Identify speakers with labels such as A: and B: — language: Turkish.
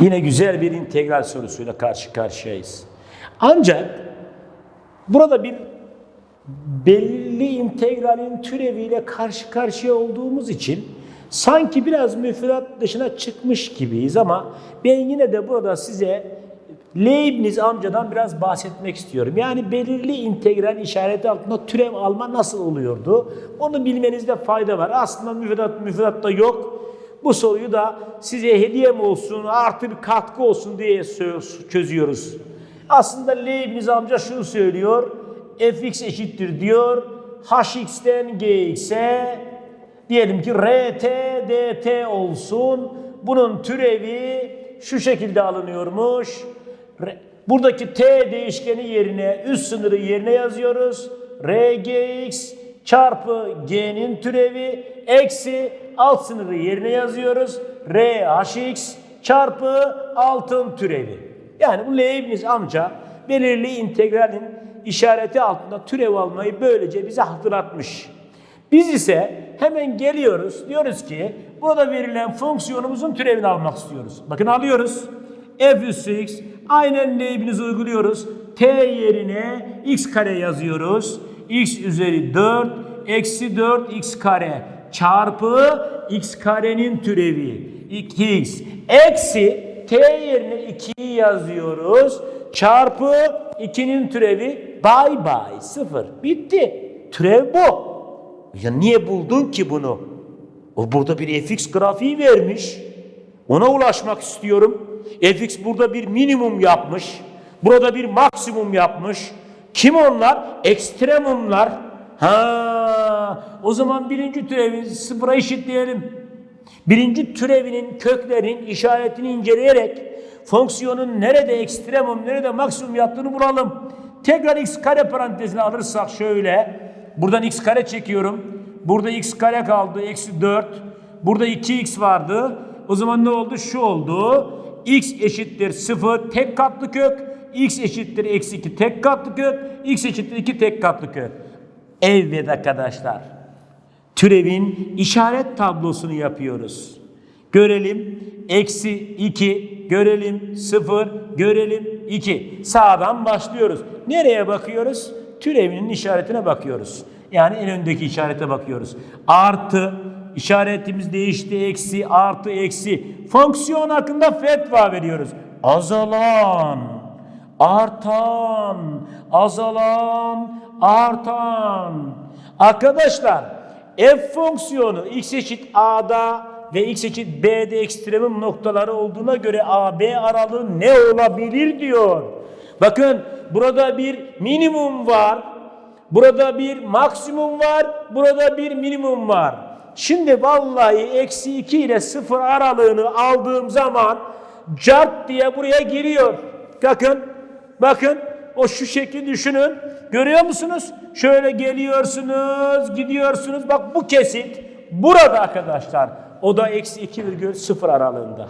A: Yine güzel bir integral sorusuyla karşı karşıyayız. Ancak burada bir belirli integralin türeviyle karşı karşıya olduğumuz için sanki biraz müfredat dışına çıkmış gibiyiz ama ben yine de burada size Leibniz amcadan biraz bahsetmek istiyorum. Yani belirli integral işareti altında türev alma nasıl oluyordu? Onu bilmenizde fayda var. Aslında müfredat müfredatta yok. Bu soruyu da size hediyem olsun, artı bir katkı olsun diye çözüyoruz. Aslında Leibniz amca şunu söylüyor. fx eşittir diyor. hx'ten gx'e diyelim ki rt dt olsun. Bunun türevi şu şekilde alınıyormuş. Buradaki t değişkeni yerine üst sınırı yerine yazıyoruz. rgx çarpı g'nin türevi eksi alt sınırı yerine yazıyoruz. rhx çarpı altın türevi. Yani bu Leibniz amca belirli integralin işareti altında türev almayı böylece bize hatırlatmış. Biz ise hemen geliyoruz diyoruz ki burada verilen fonksiyonumuzun türevini almak istiyoruz. Bakın alıyoruz. f üssü x aynen Leibniz uyguluyoruz. t yerine x kare yazıyoruz. X üzeri 4 eksi 4 x kare çarpı x karenin türevi 2x eksi t yerine 2'yi yazıyoruz. Çarpı 2'nin türevi bay bay sıfır. Bitti. Türev bu. Ya niye buldun ki bunu? O burada bir fx grafiği vermiş. Ona ulaşmak istiyorum. fx burada bir minimum yapmış. Burada bir maksimum yapmış. Kim onlar? Ekstremumlar. Ha, o zaman birinci türevi sıfıra eşitleyelim. Birinci türevinin köklerin işaretini inceleyerek fonksiyonun nerede ekstremum, nerede maksimum yattığını bulalım. Tekrar x kare parantezine alırsak şöyle. Buradan x kare çekiyorum. Burada x kare kaldı. Eksi 4. Burada 2x vardı. O zaman ne oldu? Şu oldu. x eşittir 0 tek katlı kök. X eşittir eksi 2 tek katlı kök. x eşittir 2 tek katlı kök. Evet arkadaşlar. Türevin işaret tablosunu yapıyoruz. Görelim eksi 2, görelim 0, görelim 2. Sağdan başlıyoruz. Nereye bakıyoruz? Türevinin işaretine bakıyoruz. Yani en öndeki işarete bakıyoruz. Artı, işaretimiz değişti, eksi, artı, eksi. Fonksiyon hakkında fetva veriyoruz. Azalan, artan, azalan, artan. Arkadaşlar f fonksiyonu x eşit a'da ve x eşit b'de ekstremum noktaları olduğuna göre a-b aralığı ne olabilir diyor. Bakın burada bir minimum var. Burada bir maksimum var. Burada bir minimum var. Şimdi vallahi eksi 2 ile 0 aralığını aldığım zaman cart diye buraya giriyor. Bakın, bakın o şu şekli düşünün. Görüyor musunuz? Şöyle geliyorsunuz, gidiyorsunuz. Bak bu kesit burada arkadaşlar. O da eksi 2,0 aralığında.